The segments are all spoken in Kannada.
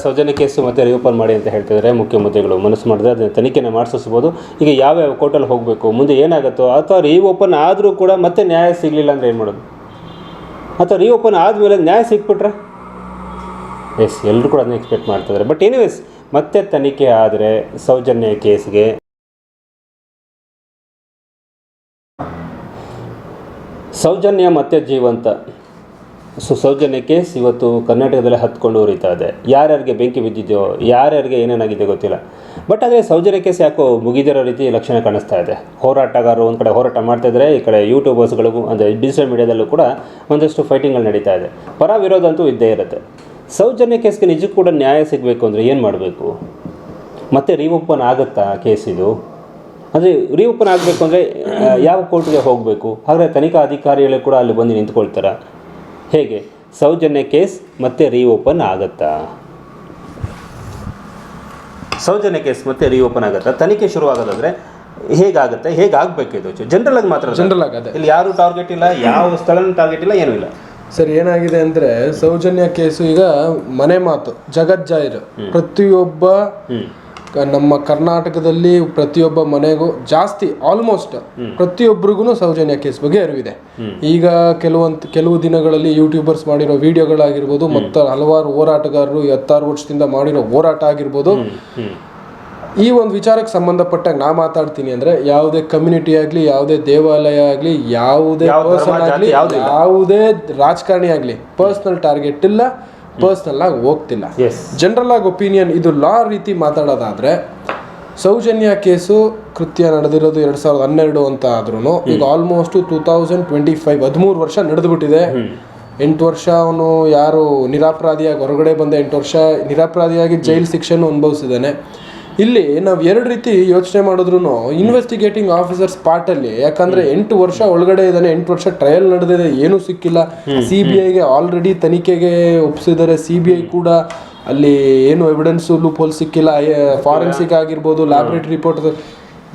ಸೌಜನ್ಯ ಕೇಸು ಮತ್ತೆ ರಿಓಪನ್ ಮಾಡಿ ಅಂತ ಹೇಳ್ತಿದ್ದಾರೆ ಮುಖ್ಯಮಂತ್ರಿಗಳು. ಮನಸ್ಸು ಮಾಡಿದ್ರೆ ಅದನ್ನ ತನಿಖೆನ ಮಾಡಿಸಬಹುದು ಈಗ ಯಾವ್ಯಾವ ಕೋರ್ಟಲ್ಲಿ ಹೋಗಬೇಕು? ಮುಂದೆ ಏನಾಗುತ್ತೋ? ಅಥವಾ ರಿಓಪನ್ ಆದರೂ ಕೂಡ ಮತ್ತೆ ನ್ಯಾಯ ಸಿಗಲಿಲ್ಲ ಅಂದ್ರೆ ಏನು ಮಾಡೋದು? ಅಥವಾ ರಿಓಪನ್ ಆದಮೇಲೆ ನ್ಯಾಯ ಸಿಕ್ಬಿಟ್ರೆ? ಎಸ್ ಎಲ್ಲರೂ ಕೂಡ ಅದನ್ನ ಎಕ್ಸ್ಪೆಕ್ಟ್ ಮಾಡ್ತಿದ್ದಾರೆ ಬಟ್ ಎನಿವೇಸ್ ಮತ್ತೆ ತನಿಖೆ ಆದರೆ ಸೌಜನ್ಯ ಕೇಸ್ಗೆ ಸೌಜನ್ಯ ಮತ್ತೆ ಜೀವಂತ. ಸೊ ಸೌಜನ್ಯ ಕೇಸ್ ಇವತ್ತು ಕರ್ನಾಟಕದಲ್ಲಿ ಹತ್ಕೊಂಡು ಉರಿತಾ ಇದೆ. ಯಾರ್ಯಾರಿಗೆ ಬೆಂಕಿ ಬಿದ್ದಿದೆಯೋ, ಯಾರ್ಯಾರಿಗೆ ಏನೇನಾಗಿದೆ ಗೊತ್ತಿಲ್ಲ. ಬಟ್ ಆದರೆ ಸೌಜನ್ಯ ಕೇಸ್ ಯಾಕೋ ಮುಗಿದಿರೋ ರೀತಿ ಲಕ್ಷಣ ಕಾಣಿಸ್ತಾ ಇದೆ. ಹೋರಾಟಗಾರರು ಒಂದು ಕಡೆ ಹೋರಾಟ ಮಾಡ್ತಾ ಇದ್ದಾರೆ ಈ ಕಡೆ ಯೂಟ್ಯೂಬರ್ಸ್ಗಳಿಗೂ ಅಂದರೆ ಡಿಜಿಟಲ್ ಮೀಡಿಯಾದಲ್ಲೂ ಕೂಡ ಒಂದಷ್ಟು ಫೈಟಿಂಗ್ಗಳು ನಡೀತಾ ಇದೆ. ಪರ ವಿರೋಧ ಅಂತೂ ಇದ್ದೇ ಇರುತ್ತೆ. ಸೌಜನ್ಯ ಕೇಸ್ಗೆ ನಿಜಕ್ಕೂ ಕೂಡ ನ್ಯಾಯ ಸಿಗಬೇಕು ಅಂದರೆ ಏನು ಮಾಡಬೇಕು? ಮತ್ತೆ ರೀಓಪನ್ ಆಗುತ್ತಾ ಕೇಸ್ ಇದು? ಅಂದರೆ ರೀಓಪನ್ ಆಗಬೇಕು ಅಂದರೆ ಯಾವ ಕೋರ್ಟ್ಗೆ ಹೋಗಬೇಕು? ಹಾಗಾದರೆ ತನಿಖಾ ಅಧಿಕಾರಿಗಳು ಕೂಡ ಅಲ್ಲಿ ಬಂದು ನಿಂತ್ಕೊಳ್ತಾರಾ? ಹೇಗೆ? ಸೌಜನ್ಯ ಕೇಸ್ ಮತ್ತೆ ರೀಓಪನ್ ಆಗುತ್ತಾ? ಸೌಜನ್ಯ ಕೇಸ್ ಮತ್ತೆ ರೀಓಪನ್ ಆಗುತ್ತಾ? ತನಿಖೆ ಶುರು ಆಗೋದಾದ್ರೆ ಹೇಗಾಗುತ್ತೆ? ಹೇಗಾಗಬೇಕು ಇದು? ಜನರಲ್ ಆಗಿ ಮಾತ್ರ ಜನರಲ್ ಆಗದೆ ಇಲ್ಲಿ ಯಾರು ಟಾರ್ಗೆಟ್ ಇಲ್ಲ ಯಾವ ಸ್ಥಳನ ಟಾರ್ಗೆಟ್ ಇಲ್ಲ ಏನೂ ಇಲ್ಲ. ಸರ್ ಏನಾಗಿದೆ ಅಂದ್ರೆ ಸೌಜನ್ಯ ಕೇಸು ಈಗ ಮನೆ ಮಾತು ಜಗಜ್ಜಾಹಿರು. ಪ್ರತಿಯೊಬ್ಬ ಕ- ನಮ್ಮ ಕರ್ನಾಟಕದಲ್ಲಿ ಪ್ರತಿಯೊಬ್ಬ ಮನೆಗೂ ಜಾಸ್ತಿ ಆಲ್ಮೋಸ್ಟ್ ಪ್ರತಿಯೊಬ್ಬರಿಗೂ ಸೌಜನ್ಯ ಕೇಸ್ ಬಗ್ಗೆ ಅರಿವಿದೆ. ಈಗ ಕೆಲವೊಂದು ಕೆಲವು ದಿನಗಳಲ್ಲಿ ಯೂಟ್ಯೂಬರ್ಸ್ ಮಾಡಿರೋ ವಿಡಿಯೋಗಳಾಗಿರ್ಬೋದು ಮತ್ತು ಹಲವಾರು ಹೋರಾಟಗಾರರು ಈ ಹತ್ತಾರು ವರ್ಷದಿಂದ ಮಾಡಿರೋ ಹೋರಾಟ ಆಗಿರ್ಬೋದು. ಈ ಒಂದು ವಿಚಾರಕ್ಕೆ ಸಂಬಂಧಪಟ್ಟಾಗ ನಾ ಮಾತಾಡ್ತೀನಿ ಅಂದ್ರೆ ಯಾವುದೇ ಕಮ್ಯುನಿಟಿ ಆಗ್ಲಿ ಯಾವುದೇ ದೇವಾಲಯ ಆಗ್ಲಿ ಯಾವುದೇ ಪರ್ಸನ್ ಆಗ್ಲಿ ಯಾವುದೂ ಯಾವುದೇ ರಾಜಕಾರಣಿ ಆಗಲಿ ಪರ್ಸನಲ್ ಟಾರ್ಗೆಟ್ ಇಲ್ಲ. ಪರ್ಸನಲ್ ಆಗಿ ಹೋಗ್ತಿಲ್ಲ. ಜನರಲ್ ಆಗಿ ಒಪಿನಿಯನ್ ಇದು ಲಾ ರೀತಿ ಮಾತಾಡೋದಾದ್ರೆ ಸೌಜನ್ಯ ಕೇಸು ಕೃತ್ಯ ನಡೆದಿರೋದು ಎರಡ್ ಸಾವಿರದ ಹನ್ನೆರಡು ಅಂತ ಆದ್ರೂ ಈಗ almost two thousand twenty five ಹದಿಮೂರು ವರ್ಷ ನಡೆದುಬಿಟ್ಟಿದೆ. ಎಂಟು ವರ್ಷ ಅವನು ಯಾರು ನಿರಾಪರಾಧಿಯಾಗಿ ಹೊರಗಡೆ ಬಂದ ಎಂಟು ವರ್ಷ ನಿರಾಪರಾಧಿಯಾಗಿ ಜೈಲ್ ಶಿಕ್ಷೆನೂ ಅನುಭವಿಸಿದ್ದಾನೆ. ಇಲ್ಲಿ ನಾವು ಎರಡು ರೀತಿ ಯೋಚನೆ ಮಾಡಿದ್ರು ಇನ್ವೆಸ್ಟಿಗೇಟಿಂಗ್ ಆಫೀಸರ್ಸ್ ಪಾರ್ಟಲ್ಲಿ ಅಲ್ಲಿ ಯಾಕಂದ್ರೆ ಎಂಟು ವರ್ಷ ಒಳಗಡೆ ಇದ್ದಾನೆ ಎಂಟು ವರ್ಷ ಟ್ರಯಲ್ ನಡೆದಿದೆ ಏನೂ ಸಿಕ್ಕಿಲ್ಲ. ಸಿ ಬಿ ಐಗೆ ಆಲ್ರೆಡಿ ತನಿಖೆಗೆ ಒಪ್ಪಿಸಿದ್ದಾರೆ ಸಿ ಬಿ ಐ ಕೂಡ ಅಲ್ಲಿ ಏನು ಎವಿಡೆನ್ಸ್ ಲೂಪ್ ಹೋಲ್ ಸಿಕ್ಕಿಲ್ಲ ಫಾರೆನ್ಸಿಕ್ ಆಗಿರ್ಬೋದು ಲ್ಯಾಬ್ರೇಟರಿ ರಿಪೋರ್ಟ್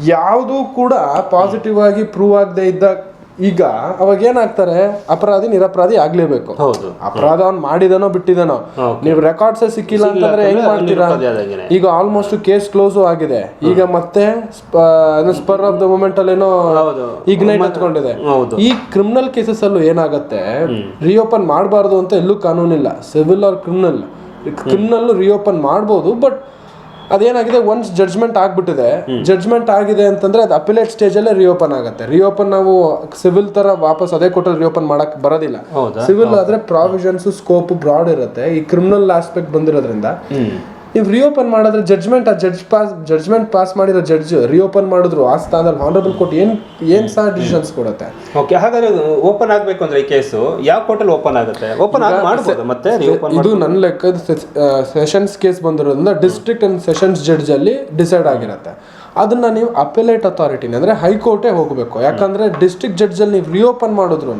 ಯಾವುದೂ ಕೂಡ ಪಾಸಿಟಿವ್ ಆಗಿ ಪ್ರೂವ್ ಆಗದೆ ಇದ್ದ ಈಗ ಅವಾಗ ಏನಾಗ್ತಾರೆ? ಅಪರಾಧಿ ನಿರಪರಾಧಿ ಆಗ್ಲೇಬೇಕು. ಹೌದು. ಅಪರಾಧ ಅವ್ನು ಮಾಡಿದನೋ ಬಿಟ್ಟಿದನೋ? ನೀವು ರೆಕಾರ್ಡ್ಸ್ ಸಿಕ್ಕಿಲ್ಲ ಅಂತಂದ್ರೆ ಹೆಂಗ್ ಮಾಡ್ತೀರಾ? ಈಗ ಆಲ್ಮೋಸ್ಟ್ ಕೇಸ್ ಕ್ಲೋಸು ಆಗಿದೆ. ಈಗ ಮತ್ತೆ ಸ್ಪರ್ ಆಫ್ ದ ಮೂಮೆಂಟ್ ಅಲ್ಲಿ ಏನೋ ಇಗ್ನೈಟ್ ಹತ್ಕೊಂಡಿದೆ. ಈ ಕ್ರಿಮಿನಲ್ ಕೇಸಸ್ ಅಲ್ಲೂ ಏನಾಗತ್ತೆ? ರಿಓಪನ್ ಮಾಡಬಾರ್ದು ಅಂತ ಎಲ್ಲೂ ಕಾನೂನಿಲ್ಲ. Civil or criminal criminal reopen ಮಾಡ್ಬೋದು ಬಟ್ ಅದೇನಾಗಿದೆ ಒನ್ಸ್ ಜಡ್ಜ್ಮೆಂಟ್ ಆಗ್ಬಿಟ್ಟಿದೆ ಜಡ್ಜ್ಮೆಂಟ್ ಆಗಿದೆ ಅಂತಂದ್ರೆ ಅದು ಅಪಿಲೇಟ್ ಸ್ಟೇಜ್ ಅಲ್ಲೇ ರಿಓಪನ್ ಆಗುತ್ತೆ. ರಿಓಪನ್ ನಾವು ಸಿವಿಲ್ ತರ ವಾಪಸ್ ಅದೇ ಕೋರ್ಟಲ್ಲಿ ರಿಓಪನ್ ಮಾಡಕ್ ಬರೋದಿಲ್ಲ. ಸಿವಿಲ್ ಆದ್ರೆ ಪ್ರಾವಿಷನ್ಸ್ ಸ್ಕೋಪ್ ಬ್ರಾಡ್ ಇರುತ್ತೆ. ಈ ಕ್ರಿಮಿನಲ್ ಆಸ್ಪೆಕ್ಟ್ ಬಂದಿರೋದ್ರಿಂದ ನೀವು ರಿಓಪನ್ ಮಾಡಿದ್ರೆ ಜಡ್ಜ್ಮೆಂಟ್ ಆ ಜಡ್ಜ್ ಪಾಸ್ ಜಡ್ಜ್ಮೆಂಟ್ ಪಾಸ್ ಮಾಡಿರೋ ಜಡ್ಜ್ ರಿಓಪನ್ ಮಾಡಿದ್ರು ಆ ಸ್ಥಾನದಲ್ಲಿ ಹಾನರಬಲ್ ಕೋರ್ಟ್ ಏನು ಏನು ಸಹ ಡಿಸಿಷನ್ಸ್ ಕೊಡುತ್ತೆ. ಓಕೆ ಹಾಗಾದ್ರೆ ಓಪನ್ ಆಗಬೇಕು ಅಂದ್ರೆ ಈ ಕೇಸು ಯಾವ ಕೋರ್ಟಲ್ಲಿ ಓಪನ್ ಆಗುತ್ತೆ? ಓಪನ್ ಆಗಿ ಮಾಡ್ಬೋದು ಮತ್ತೆ ಇದು ನನ್ನ ಲೆಕ್ಕದ ಸೆಷನ್ಸ್ ಕೇಸ್ ಬಂದಿರೋದ್ರಿಂದ ಡಿಸ್ಟ್ರಿಕ್ಟ್ ಅಂಡ್ ಸೆಷನ್ಸ್ ಜಡ್ಜ್ ಅಲ್ಲಿ ಡಿಸೈಡ್ ಆಗಿರುತ್ತೆ. ಅದನ್ನ ನೀವು ಅಪೆಲೇಟ್ ಅಥಾರಿಟಿ ಅಂದ್ರೆ ಹೈಕೋರ್ಟೇ ಹೋಗಬೇಕು. ಯಾಕಂದ್ರೆ ಡಿಸ್ಟ್ರಿಕ್ಟ್ ಜಡ್ಜ್ ಅಲ್ಲಿ ನೀವು ರಿಓಪನ್ ಮಾಡಿದ್ರು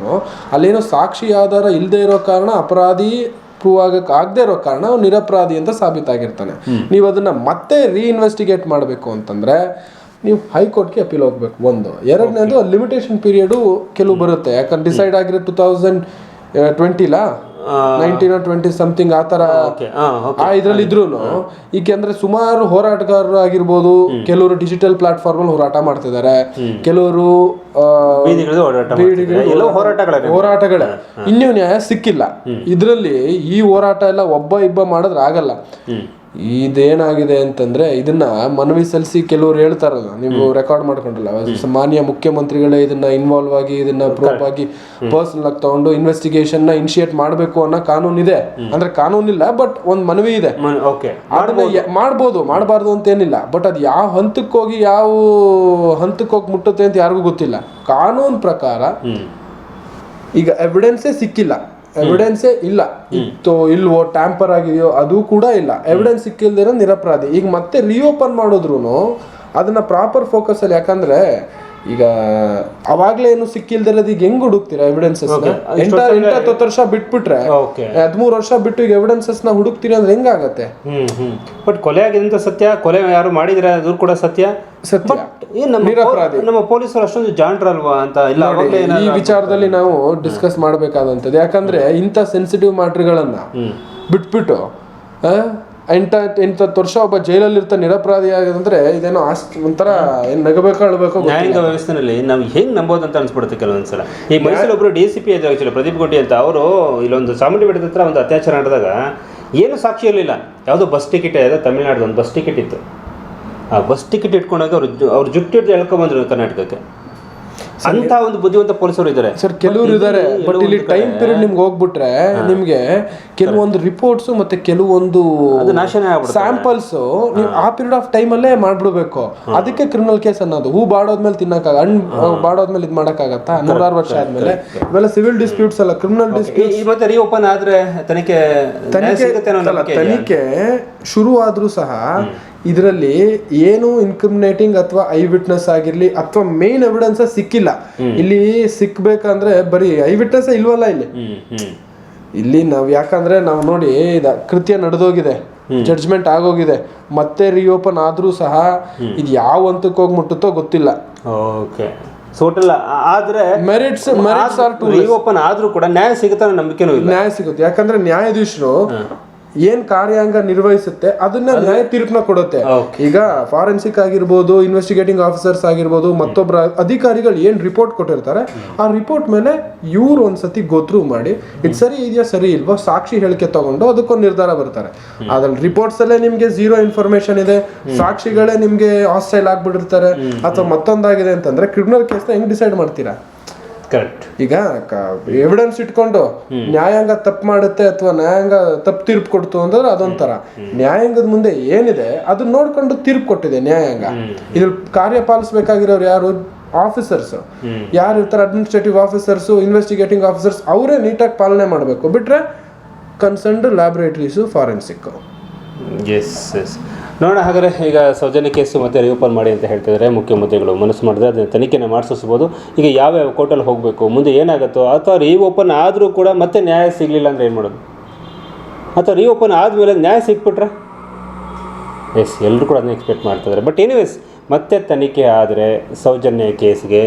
ಅಲ್ಲೇನೋ ಸಾಕ್ಷಿ ಆಧಾರ ಇಲ್ಲದೆ ಇರೋ ಕಾರಣ ಅಪರಾಧಿ ಪ್ರೂವ್ ಆಗಕ್ಕೆ ಆಗದೆ ಇರೋ ಕಾರಣ ಅವ್ನು ನಿರಪರಾಧಿ ಅಂತ ಸಾಬೀತಾಗಿರ್ತಾನೆ. ನೀವು ಅದನ್ನ ಮತ್ತೆ ರೀಇನ್ವೆಸ್ಟಿಗೇಟ್ ಮಾಡಬೇಕು ಅಂತಂದ್ರೆ ನೀವು ಹೈಕೋರ್ಟ್ಗೆ ಅಪೀಲ್ ಹೋಗ್ಬೇಕು ಒಂದು. ಎರಡನೇದು ಲಿಮಿಟೇಷನ್ ಪೀರಿಯಡು ಕೆಲವು ಬರುತ್ತೆ. ಯಾಕಂದ್ರೆ ಡಿಸೈಡ್ ಆಗಿರೋ ಟೂ ತೌಸಂಡ್ ಟ್ವೆಂಟಿಲಾ ನೈನ್ಟೀನ್ ಟ್ವೆಂಟಿ ಸಮಥಿಂಗ್ ಆ ತರ ಆ ಇದ್ರಲ್ಲಿ ಇದ್ರು ಅಂದ್ರೆ ಸುಮಾರು ಹೋರಾಟಗಾರರು ಆಗಿರ್ಬೋದು ಕೆಲವರು ಡಿಜಿಟಲ್ ಪ್ಲಾಟ್ಫಾರ್ಮ್ ಅಲ್ಲಿ ಹೋರಾಟ ಮಾಡ್ತಿದ್ದಾರೆ. ಕೆಲವರು ಹೋರಾಟಗಳೇ ಇನ್ನೂ ನ್ಯಾಯ ಸಿಕ್ಕಿಲ್ಲ. ಇದ್ರಲ್ಲಿ ಈ ಹೋರಾಟ ಎಲ್ಲ ಒಬ್ಬ ಇಬ್ಬ ಮಾಡಿದ್ರೆ ಆಗಲ್ಲ. ಇದೇನಾಗಿದೆ ಅಂತಂದ್ರೆ ಇದನ್ನ ಮನವಿ ಸಲ್ಲಿಸಿ ಕೆಲವರು ಹೇಳ್ತಾರಲ್ಲ ನೀವು ರೆಕಾರ್ಡ್ ಮಾಡ್ಕೊಂಡಿಲ್ಲ ಮಾನ್ಯ ಮುಖ್ಯಮಂತ್ರಿಗಳೇ ಇದನ್ನ ಇನ್ವಾಲ್ವ್ ಆಗಿ ಇದನ್ನ ಪ್ರೂಫ್ ಆಗಿ ಪರ್ಸನಲ್ ಆಗಿ ತಗೊಂಡು ಇನ್ವೆಸ್ಟಿಗೇಷನ್ನ ಇನಿಶಿಯೇಟ್ ಮಾಡಬೇಕು ಅನ್ನೋ ಕಾನೂನು ಇದೆ. ಅಂದ್ರೆ ಕಾನೂನಿಲ್ಲ ಬಟ್ ಒಂದು ಮನವಿ ಇದೆ. ಓಕೆ ಮಾಡ್ಬೋದು. ಮಾಡಬಾರ್ದು ಅಂತ ಏನಿಲ್ಲ ಬಟ್ ಅದು ಯಾವ ಹಂತಕ್ಕೆ ಹೋಗಿ ಯಾವ ಹಂತಕ್ಕೆ ಹೋಗಿ ಮುಟ್ಟುತ್ತೆ ಅಂತ ಯಾರಿಗೂ ಗೊತ್ತಿಲ್ಲ. ಕಾನೂನು ಪ್ರಕಾರ ಈಗ ಎವಿಡೆನ್ಸೇ ಸಿಕ್ಕಿಲ್ಲ. ಎವಿಡೆನ್ಸೇ ಇಲ್ಲ. ಇತ್ತು ಇಲ್ವೋ ಟ್ಯಾಂಪರ್ ಆಗಿದೆಯೋ ಅದು ಕೂಡ ಇಲ್ಲ. ಎವಿಡೆನ್ಸ್ ಸಿಕ್ಕಿಲ್ದಿರೋ ನಿರಪರಾಧಿ. ಈಗ ಮತ್ತೆ ರಿಓಪನ್ ಮಾಡಿದ್ರು ಅದನ್ನ ಪ್ರಾಪರ್ ಫೋಕಸ್ ಅಲ್ಲಿ ಯಾಕಂದ್ರೆ ಈಗ ಅವಾಗ್ಲೇ ಏನು ಸಿಕ್ಕಿಲ್ದಿರೋದು ಈಗ ಹೆಂಗ್ ಹುಡುಕ್ತೀರಾ ಎವಿಡೆನ್ಸಸ್ ಎಂಟ ಎಂಟತ್ತು ವರ್ಷ ಬಿಟ್ಬಿಟ್ರೆ ಹದಿಮೂರು ವರ್ಷ ಬಿಟ್ಟು ಈಗ ಎವಿಡೆನ್ಸಸ್ನ ಹುಡುಕ್ತೀರಿ ಅಂದ್ರೆ ಹೆಂಗಾಗತ್ತೆ? ಹ್ಮ್ ಹ್ಮ್. ಬಟ್ ಕೊಲೆ ಆಗಿದಂತ ಸತ್ಯ ಕೊಲೆ ಯಾರು ಮಾಡಿದ್ರೆ ಅದು ಕೂಡ ಸತ್ಯ. ಸತ್ಯ. ಏನ್ ನಮ್ಮ ಪೊಲೀಸರು ಅಷ್ಟೊಂದು ಜಾಣ್ರಲ್ವಾ ಅಂತ? ಇಲ್ಲ ಈ ವಿಚಾರದಲ್ಲಿ ನಾವು ಡಿಸ್ಕಸ್ ಮಾಡಬೇಕಾದಂಥದ್ದು. ಯಾಕಂದ್ರೆ ಇಂಥ ಸೆನ್ಸಿಟಿವ್ ಮ್ಯಾಟ್ರಿಗಳನ್ನ ಬಿಟ್ಬಿಟ್ಟು ಎಂಟ, ಎಂಟತ್ತು ವರ್ಷ ಒಬ್ಬ ಜೈಲಲ್ಲಿ ಇರ್ತಾ ನಿರಪರಾಧಿ ಆಗದಂದ್ರೆ ಇದೇನೋ ಆಸ್ತಿ, ಒಂಥರ ಏನ್ ನಗಬೇಕು ಅಳ್ಬೇಕು ನ್ಯಾಯಾಂಗ ವ್ಯವಸ್ಥೆನಲ್ಲಿ ನಾವು ಹೆಂಗ್ ನಂಬೋದು ಅಂತ ಅನ್ಸ್ಬಿಡುತ್ತೆ ಕೆಲವೊಂದ್ಸಲ ಈ ಮೈಸೂರು ಒಬ್ರು ಡಿ ಸಿ ಪಿ ಇದ್ರು ಪ್ರದೀಪ್ ಗೋಟಿ ಅಂತ, ಅವರು ಇಲ್ಲೊಂದು ಚಾಮುಂಡಿ ಬೆಟ್ಟದ ಹತ್ರ ಒಂದು ಅತ್ಯಾಚಾರ ನಡೆದಾಗ ಏನು ಸಾಕ್ಷಿ ಇರಲಿಲ್ಲ. ಯಾವುದೋ ಬಸ್ ಟಿಕೆಟ್ ಇದೆ, ತಮಿಳ್ನಾಡ್ದು ಒಂದು ಬಸ್ ಟಿಕೆಟ್ ಇತ್ತು. ಆ ಬಸ್ ಟಿಕೆಟ್ ಇಟ್ಕೊಂಡಾಗ ಅವ್ರು ಅವ್ರು ಜುಟ್ಟು ಹಿಡ್ದು ಎಳ್ಕೊಂಬಂದ್ರು ಕರ್ನಾಟಕಕ್ಕೆ. ಅಂತ ಒಂದು ಬುದ್ಧಿವಂತ ಪೊಲೀಸರು ಇದ್ದಾರೆ. ಸರ್ ಕೆಲವರು ಇದ್ದಾರೆ. ಬಟ್ ಇಲ್ಲಿ ಟೈಮ್ ಪೀರಿಯಡ್ ನಿಮ್ಗೆ ಹೋಗ್ಬಿಟ್ರೆ ನಿಮ್ಗೆ ಕೆಲವೊಂದು ರಿಪೋರ್ಟ್ಸ್ ಮತ್ತೆ ಕೆಲವೊಂದು ಸ್ಯಾಂಪಲ್ಸ್ ನೀವು ಆ ಪೀರಿಯಡ್ ಆಫ್ ಟೈಮ್ ಅಲ್ಲೇ ಮಾಡ್ಬಿಡ್ಬೇಕು. ಅದಕ್ಕೆ ಕ್ರಿಮಿನಲ್ ಕೇಸ್ ಅನ್ನೋದು. ಹೂ ಬಾಡೋದ್ಮೇಲೆ ತಿನ್ನಕ್ಕಾಗ ಹಣ್ ಬಾಡೋದ್ಮೇಲೆ ಇದು ಮಾಡಕ್ಕಾಗತ್ತಾ? ನೂರಾರು ವರ್ಷ ಆದ್ಮೇಲೆ. ಇವೆಲ್ಲ ಸಿವಿಲ್ ಡಿಸ್ಪ್ಯೂಟ್ಸ್ ಅಲ್ಲ. ಕ್ರಿಮಿನಲ್ ಡಿಸ್ಪ್ಯೂಟ್ ಈ- ಈ ಮತ್ತೆ ರೀಓಪನ್ ಆದ್ರೆ ತನಿಖೆ ತನಿಖೆ ತನಿಖೆ ಶುರು ಆದ್ರೂ ಸಹ ಇದರಲ್ಲಿ ಏನು ಇನ್ಕ್ರಿಮಿನೇಟಿಂಗ್ ಅಥವಾ ಐ ವಿಟ್ನೆಸ್ ಆಗಿರ್ಲಿ ಅಥವಾ ಮೇನ್ ಎವಿಡೆನ್ಸ್ ಸಿಕ್ಕಿಲ್ಲ. ಇಲ್ಲಿ ಸಿಕ್ಬೇಕಂದ್ರೆ ಬರೀ ಐ ವಿಟ್ನೆಸ್ ಇಲ್ವಲ್ಲ ಇಲ್ಲಿ? ಇಲ್ಲಿ ನಾವು ಯಾಕಂದ್ರೆ ನಾವು ನೋಡಿ ಇದ ಕೃತ್ಯ ನಡೆದೋಗಿದೆ. ಜಡ್ಜ್ಮೆಂಟ್ ಆಗೋಗಿದೆ. ಮತ್ತೆ ರಿಓಪನ್ ಆದ್ರೂ ಸಹ ಇದು ಯಾವ ಹಂತಕ್ಕೆ ಹೋಗಿ ಮುಟ್ಟುತ್ತೋ ಗೊತ್ತಿಲ್ಲ. ಓಕೆ. ಸೋಟಲ್ಲ ಆದ್ರೆ merits merits or to reopen ಆದ್ರೂ ಕೂಡ ನ್ಯಾಯ ಸಿಗುತ್ತೆ ನಂಬಿಕೆನೂ ಇಲ್ಲ. ನ್ಯಾಯ ಸಿಗುತ್ತೆ. ಯಾಕಂದ್ರೆ ನ್ಯಾಯಾಧೀಶರು ಏನ್ ಕಾರ್ಯಾಂಗ ನಿರ್ವಹಿಸುತ್ತೆ ಅದನ್ನ ನ್ಯಾಯ ತೀರ್ಪನ್ನ ಕೊಡುತ್ತೆ. ಈಗ ಫಾರೆನ್ಸಿಕ್ ಆಗಿರ್ಬೋದು ಇನ್ವೆಸ್ಟಿಗೇಟಿಂಗ್ ಆಫೀಸರ್ಸ್ ಆಗಿರ್ಬೋದು ಮತ್ತೊಬ್ಬರ ಅಧಿಕಾರಿಗಳು ಏನ್ ರಿಪೋರ್ಟ್ ಕೊಟ್ಟಿರ್ತಾರೆ ಆ ರಿಪೋರ್ಟ್ ಮೇಲೆ ಇವ್ರು ಒಂದ್ಸತಿ ಗೊತ್ರು ಮಾಡಿ ಇದು ಸರಿ ಇದೆಯಾ ಸರಿ ಇಲ್ವೋ ಸಾಕ್ಷಿ ಹೇಳಿಕೆ ತಗೊಂಡು ಅದಕ್ಕೊಂದು ನಿರ್ಧಾರ ಬರ್ತಾರೆ. ಅದ್ರಲ್ಲಿ ರಿಪೋರ್ಟ್ಸ್ ಅಲ್ಲೇ ನಿಮ್ಗೆ ಝೀರೋ ಇನ್ಫಾರ್ಮೇಶನ್ ಇದೆ ಸಾಕ್ಷಿಗಳೇ ನಿಮ್ಗೆ ಹಾಸ್ಟೈಲ್ ಆಗ್ಬಿಟ್ಟಿರ್ತಾರೆ ಅಥವಾ ಮತ್ತೊಂದಾಗಿದೆ ಅಂತಂದ್ರೆ ಕ್ರಿಮಿನಲ್ ಕೇಸ್ನ ಹೆಂಗ್ ಡಿಸೈಡ್ ಮಾಡ್ತೀರಾ? ಈಗ ಎವಿಡೆನ್ಸ್ ಇಟ್ಕೊಂಡು ನ್ಯಾಯಾಂಗ ತಪ್ಪು ಮಾಡುತ್ತೆ ಅಥವಾ ನ್ಯಾಯಾಂಗ ತಪ್ಪು ತೀರ್ಪು ಕೊಡ್ತು ಅಂದ್ರೆ ಅದೊಂಥರ. ನ್ಯಾಯಾಂಗದ ಮುಂದೆ ಏನಿದೆ ಅದನ್ನ ನೋಡ್ಕೊಂಡು ತೀರ್ಪು ಕೊಟ್ಟಿದೆ ನ್ಯಾಯಾಂಗ. ಇದ್ರ ಕಾರ್ಯ ಪಾಲಿಸ್ಬೇಕಾಗಿರೋರು ಯಾರು? ಆಫೀಸರ್ಸ್ ಯಾರು ಇರ್ತಾರೆ? ಅಡ್ಮಿನಿಸ್ಟ್ರೇಟಿವ್ ಆಫೀಸರ್ಸ್ ಇನ್ವೆಸ್ಟಿಗೇಟಿಂಗ್ ಆಫೀಸರ್ಸ್ ಅವರೇ ನೀಟಾಗಿ ಪಾಲನೆ ಮಾಡಬೇಕು. ಬಿಟ್ರೆ concerned laboratories forensic S S ನೋಡೋಣ ಹಾಗಾದರೆ ಈಗ ಸೌಜನ್ಯ ಕೇಸು ಮತ್ತೆ ರಿಓಪನ್ ಮಾಡಿ ಅಂತ ಹೇಳ್ತಿದ್ದಾರೆ ಮುಖ್ಯ ಮನಸ್ಸು ಮಾಡಿದ್ರೆ ಅದನ್ನು ತನಿಖೆನ ಮಾಡಿಸ್ಬೋದು ಈಗ ಯಾವ್ಯಾವ ಕೋರ್ಟಲ್ಲಿ ಹೋಗಬೇಕು? ಮುಂದೆ ಏನಾಗುತ್ತೋ? ಅಥವಾ ರಿಓಪನ್ ಆದರೂ ಕೂಡ ಮತ್ತೆ ನ್ಯಾಯ ಸಿಗಲಿಲ್ಲ ಅಂದರೆ ಏನು ಮಾಡೋದು? ಅಥವಾ ರಿಓಪನ್ ಆದಮೇಲೆ ನ್ಯಾಯ ಸಿಕ್ಬಿಟ್ರೆ? ಎಸ್ ಎಲ್ಲರೂ ಕೂಡ ಅದನ್ನ ಎಕ್ಸ್ಪೆಕ್ಟ್ ಮಾಡ್ತಿದ್ದಾರೆ ಬಟ್ ಎನಿವೇಸ್ ಮತ್ತೆ ತನಿಖೆ ಆದರೆ ಸೌಜನ್ಯ ಕೇಸ್ಗೆ